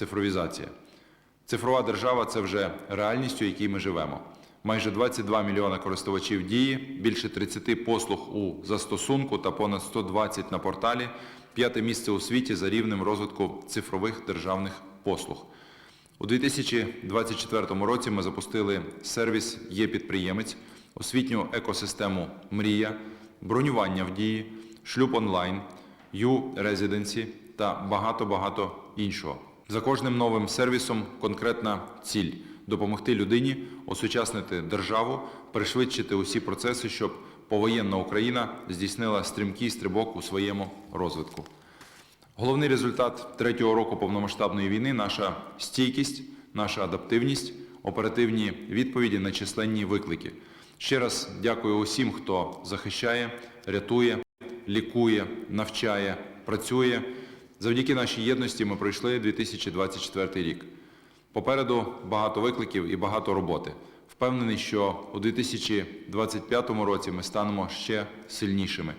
цифровізація. Цифрова держава це вже реальність, у якій ми живемо. Майже 22 мільйона користувачів дії, більше 30 послуг у застосунку та понад 120 на порталі. П'яте місце у світі за рівнем розвитку цифрових державних послуг. У 2024 році ми запустили сервіс Є підприємець, освітню екосистему Мрія, бронювання в дії, шлюб онлайн, ю резиденсі та багато-багато іншого. За кожним новим сервісом конкретна ціль допомогти людині осучаснити державу, пришвидшити усі процеси, щоб повоєнна Україна здійснила стрімкий стрибок у своєму розвитку. Головний результат третього року повномасштабної війни наша стійкість, наша адаптивність, оперативні відповіді на численні виклики. Ще раз дякую усім, хто захищає, рятує, лікує, навчає, працює. Завдяки нашій єдності ми пройшли 2024 рік. Попереду багато викликів і багато роботи. Впевнений, що у 2025 році ми станемо ще сильнішими.